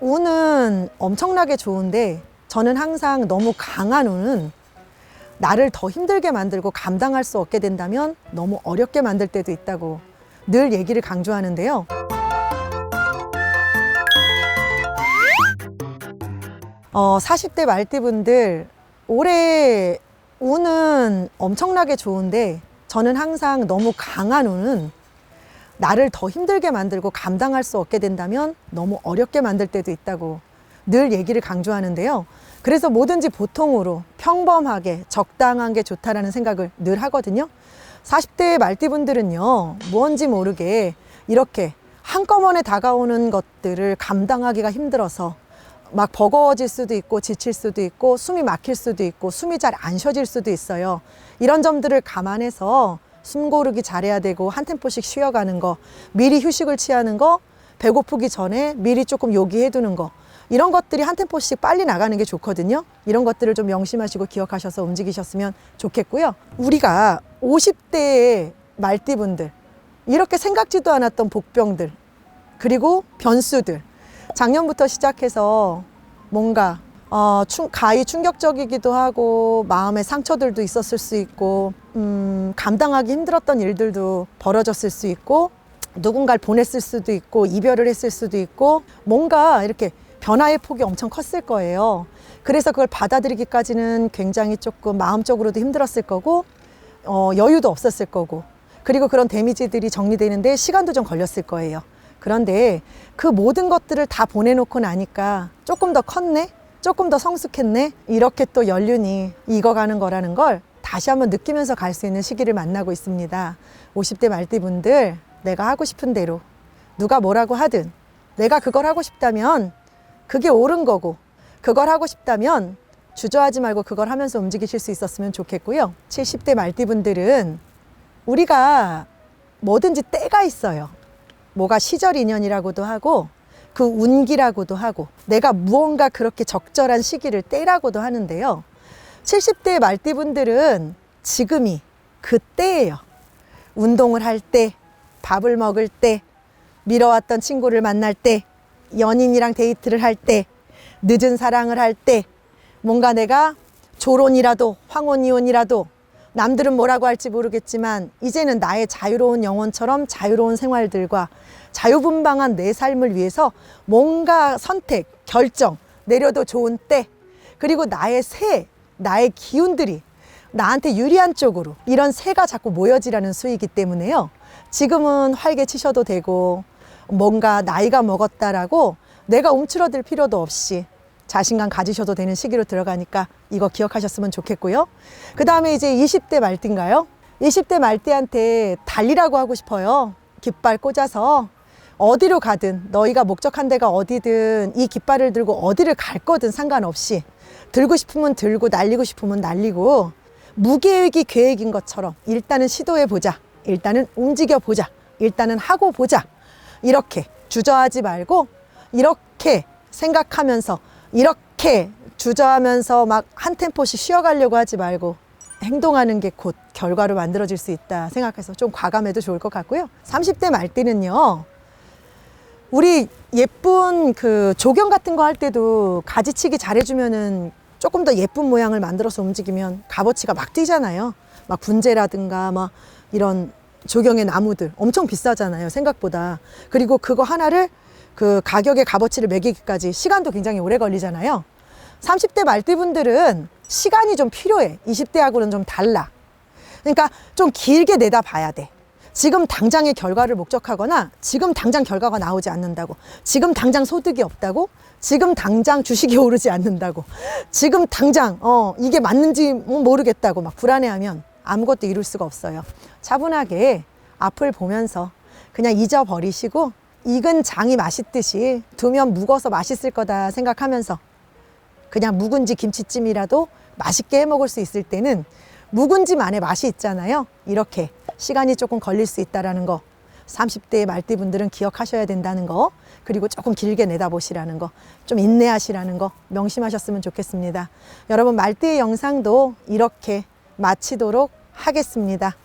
운은 엄청나게 좋은데 저는 항상 너무 강한 운은 나를 더 힘들게 만들고 감당할 수 없게 된다면 너무 어렵게 만들 때도 있다고 늘 얘기를 강조하는데요. 어, 40대 말띠분들 올해 운은 엄청나게 좋은데 저는 항상 너무 강한 운은 나를 더 힘들게 만들고 감당할 수 없게 된다면 너무 어렵게 만들 때도 있다고 늘 얘기를 강조하는데요. 그래서 뭐든지 보통으로 평범하게 적당한 게 좋다라는 생각을 늘 하거든요. 40대 말띠분들은요, 뭔지 모르게 이렇게 한꺼번에 다가오는 것들을 감당하기가 힘들어서 막 버거워질 수도 있고 지칠 수도 있고 숨이 막힐 수도 있고 숨이 잘 안 쉬어질 수도 있어요. 이런 점들을 감안해서 숨 고르기 잘해야 되고 한 템포씩 쉬어가는 거, 미리 휴식을 취하는 거, 배고프기 전에 미리 조금 요기해 두는 거. 이런 것들이 한 템포씩 빨리 나가는 게 좋거든요. 이런 것들을 좀 명심하시고 기억하셔서 움직이셨으면 좋겠고요. 우리가 50대의 말띠분들, 이렇게 생각지도 않았던 복병들, 그리고 변수들, 작년부터 시작해서 뭔가 어, 충, 가히 충격적이기도 하고 마음의 상처들도 있었을 수 있고 음, 감당하기 힘들었던 일들도 벌어졌을 수 있고 누군가를 보냈을 수도 있고 이별을 했을 수도 있고 뭔가 이렇게 변화의 폭이 엄청 컸을 거예요. 그래서 그걸 받아들이기까지는 굉장히 조금 마음적으로도 힘들었을 거고 어, 여유도 없었을 거고 그리고 그런 데미지들이 정리되는데 시간도 좀 걸렸을 거예요. 그런데 그 모든 것들을 다 보내놓고 나니까 조금 더 컸네? 조금 더 성숙했네? 이렇게 또 연륜이 익어가는 거라는 걸 다시 한번 느끼면서 갈 수 있는 시기를 만나고 있습니다. 50대 말띠분들, 내가 하고 싶은 대로 누가 뭐라고 하든 내가 그걸 하고 싶다면 그게 옳은 거고 그걸 하고 싶다면 주저하지 말고 그걸 하면서 움직이실 수 있었으면 좋겠고요. 70대 말띠분들은 우리가 뭐든지 때가 있어요. 뭐가 시절 인연이라고도 하고 그 운기라고도 하고 내가 무언가 그렇게 적절한 시기를 때라고도 하는데요. 70대 말띠분들은 지금이 그 때예요. 운동을 할 때, 밥을 먹을 때, 미뤄왔던 친구를 만날 때, 연인이랑 데이트를 할 때, 늦은 사랑을 할 때, 뭔가 내가 조론이라도 황혼이혼이라도 남들은 뭐라고 할지 모르겠지만 이제는 나의 자유로운 영혼처럼 자유로운 생활들과 자유분방한 내 삶을 위해서 뭔가 선택, 결정 내려도 좋은 때 그리고 나의 새, 나의 기운들이 나한테 유리한 쪽으로 이런 새가 자꾸 모여지라는 수이기 때문에요. 지금은 활개 치셔도 되고 뭔가 나이가 먹었다라고 내가 움츠러들 필요도 없이 자신감 가지셔도 되는 시기로 들어가니까 이거 기억하셨으면 좋겠고요. 그 다음에 이제 20대 말띠인가요? 20대 말띠한테 달리라고 하고 싶어요. 깃발 꽂아서 어디로 가든 너희가 목적한 데가 어디든 이 깃발을 들고 어디를 갈 거든 상관없이 들고 싶으면 들고 날리고 싶으면 날리고 무계획이 계획인 것처럼 일단은 시도해 보자. 일단은 움직여 보자. 일단은 하고 보자. 이렇게 주저하지 말고 이렇게 생각하면서 이렇게 주저하면서 막 한 템포씩 쉬어가려고 하지 말고 행동하는 게 곧 결과로 만들어질 수 있다 생각해서 좀 과감해도 좋을 것 같고요. 30대 말띠는요. 우리 예쁜 그 조경 같은 거 할 때도 가지치기 잘해주면은 조금 더 예쁜 모양을 만들어서 움직이면 값어치가 막 뛰잖아요. 막 분재라든가 막 이런 조경의 나무들 엄청 비싸잖아요. 생각보다. 그리고 그거 하나를 그 가격의 값어치를 매기기까지 시간도 굉장히 오래 걸리잖아요. 30대 말띠분들은 시간이 좀 필요해. 20대하고는 좀 달라. 그러니까 좀 길게 내다 봐야 돼. 지금 당장의 결과를 목적하거나 지금 당장 결과가 나오지 않는다고. 지금 당장 소득이 없다고. 지금 당장 주식이 오르지 않는다고. 지금 당장 어 이게 맞는지 모르겠다고 막 불안해하면 아무것도 이룰 수가 없어요. 차분하게 앞을 보면서 그냥 잊어버리시고 익은 장이 맛있듯이 두면 묵어서 맛있을 거다 생각하면서 그냥 묵은지 김치찜이라도 맛있게 해 먹을 수 있을 때는 묵은지만의 맛이 있잖아요. 이렇게 시간이 조금 걸릴 수 있다라는 거. 30대의 말띠분들은 기억하셔야 된다는 거. 그리고 조금 길게 내다보시라는 거. 좀 인내하시라는 거. 명심하셨으면 좋겠습니다. 여러분, 말띠의 영상도 이렇게 마치도록 하겠습니다.